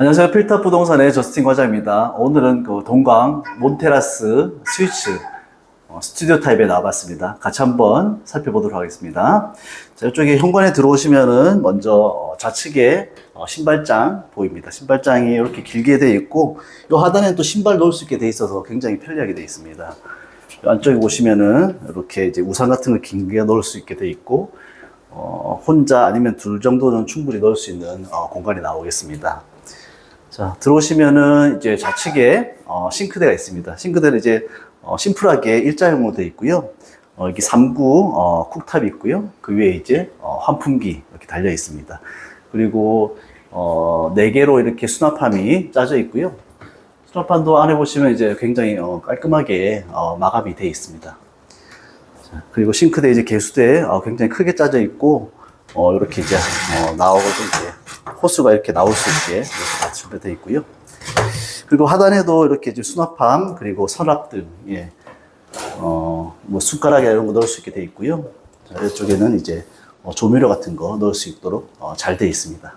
안녕하세요. 필터 부동산의 저스틴 과장입니다. 오늘은 그 동강 몬테라스 스위치 어, 스튜디오 타입에 나와봤습니다. 같이 한번 살펴보도록 하겠습니다. 자, 이쪽에 현관에 들어오시면은 먼저 어, 좌측에 어, 신발장 보입니다. 신발장이 이렇게 길게 되어 있고 이 하단에 또 신발 놓을 수 있게 되어 있어서 굉장히 편리하게 되어 있습니다. 이 안쪽에 보시면은 이렇게 이제 우산 같은 걸 길게 넣을 수 있게 되어 있고 어, 혼자 아니면 둘 정도는 충분히 넣을 수 있는 어, 공간이 나오겠습니다. 자, 들어오시면은 이제 좌측에 어, 싱크대가 있습니다. 싱크대는 이제 어, 심플하게 일자형으로 되어 있고요. 어, 여기 3구 어, 쿡탑이 있고요. 그 위에 이제 어, 환풍기 이렇게 달려 있습니다. 그리고 어, 4개로 이렇게 수납함이 짜져 있고요. 수납함도 안에 보시면 이제 굉장히 어, 깔끔하게 어, 마감이 되어 있습니다. 자, 그리고 싱크대 이제 개수대 어, 굉장히 크게 짜져 있고 어, 이렇게 이제 어, 나오고 이제 호스가 이렇게 나올 수 있게 준비되어 있고요. 그리고 하단에도 이렇게 수납함 그리고 서랍 등 예. 어, 뭐 숟가락 이런 거 넣을 수 있게 되어 있고요. 자, 이쪽에는 이제 어, 조미료 같은 거 넣을 수 있도록 어, 잘 되어 있습니다.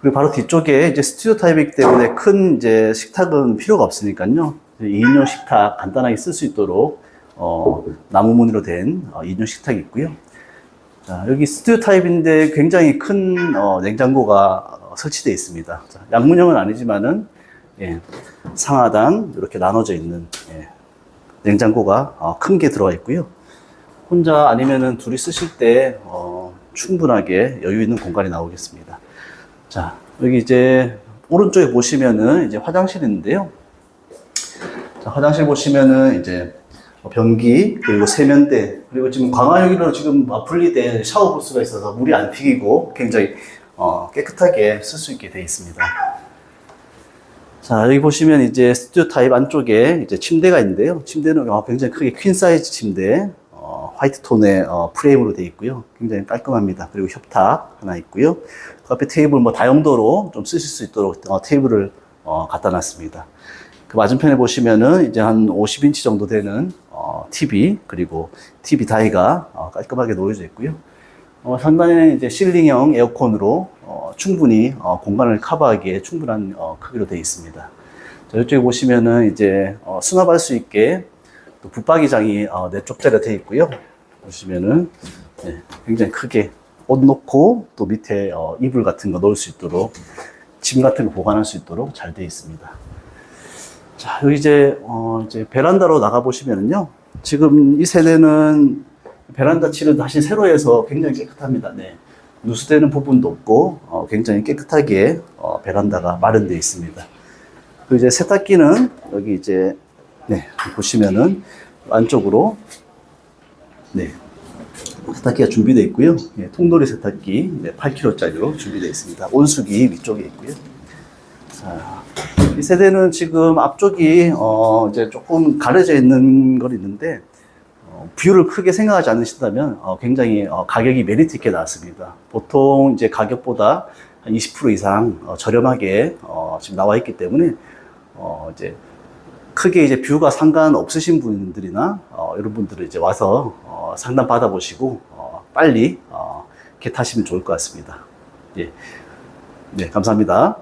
그리고 바로 뒤쪽에 이제 스튜디오 타입이기 때문에 큰 이제 식탁은 필요가 없으니까요. 2인용 식탁 간단하게 쓸 수 있도록 어, 나무 무늬로 된 어, 2인용 식탁이 있고요. 자, 여기 스튜디오 타입인데 굉장히 큰 어, 냉장고가 어, 설치되어 있습니다. 자, 양문형은 아니지만은 예, 상하단 이렇게 나눠져 있는 예, 냉장고가 어, 큰 게 들어가 있고요. 혼자 아니면은 둘이 쓰실 때 어, 충분하게 여유 있는 공간이 나오겠습니다. 자, 여기 이제 오른쪽에 보시면은 이제 화장실이 있는데요. 자, 화장실 보시면은 이제 변기 그리고 세면대 그리고 지금 광화유기로 지금 분리된 샤워 부스가 있어서 물이 안 튀기고 굉장히 어, 깨끗하게 쓸 수 있게 되어 있습니다. 자 여기 보시면 이제 스튜디오 타입 안쪽에 이제 침대가 있는데요. 침대는 어, 굉장히 크게 퀸 사이즈 침대 어, 화이트 톤의 어, 프레임으로 되어 있고요. 굉장히 깔끔합니다. 그리고 협탁 하나 있고요. 그 앞에 테이블 뭐 다용도로 좀 쓰실 수 있도록 어, 테이블을 어, 갖다 놨습니다. 그 맞은편에 보시면은 이제 한 50인치 정도 되는 어, TV 그리고 TV 다이가 어, 깔끔하게 놓여져 있고요. 어, 상단에는 이제 실링형 에어컨으로 어, 충분히 어, 공간을 커버하기에 충분한 어, 크기로 되어 있습니다. 자, 이쪽에 보시면은 이제 어, 수납할 수 있게 또 붙박이장이 어, 네 쪽짜리가 되어 있고요. 보시면은 네, 굉장히 크게 옷 놓고 또 밑에 어, 이불 같은 거 넣을 수 있도록 짐 같은 거 보관할 수 있도록 잘 되어 있습니다. 자, 여기 이제, 어, 이제 베란다로 나가보시면은요. 지금 이 세대는 베란다 칠을 다시 새로 해서 굉장히 깨끗합니다. 네. 누수되는 부분도 없고, 어, 굉장히 깨끗하게, 어, 베란다가 마련되어 있습니다. 그 이제 세탁기는 여기 이제, 네, 보시면은 안쪽으로, 네. 세탁기가 준비되어 있고요. 예, 통돌이 세탁기 네, 8kg짜리로 준비되어 있습니다. 온수기 위쪽에 있고요. 자, 이 세대는 지금 앞쪽이 어 이제 조금 가려져 있는 건 있는데 어, 뷰를 크게 생각하지 않으신다면 어, 굉장히 어, 가격이 메리트 있게 나왔습니다. 보통 이제 가격보다 한 20% 이상 어, 저렴하게 어, 지금 나와 있기 때문에 어, 이제 크게 이제 뷰가 상관 없으신 분들이나 어, 이런 분들은 이제 와서 어, 상담 받아보시고 어, 빨리 어, 개 타시면 좋을 것 같습니다. 예. 네, 감사합니다.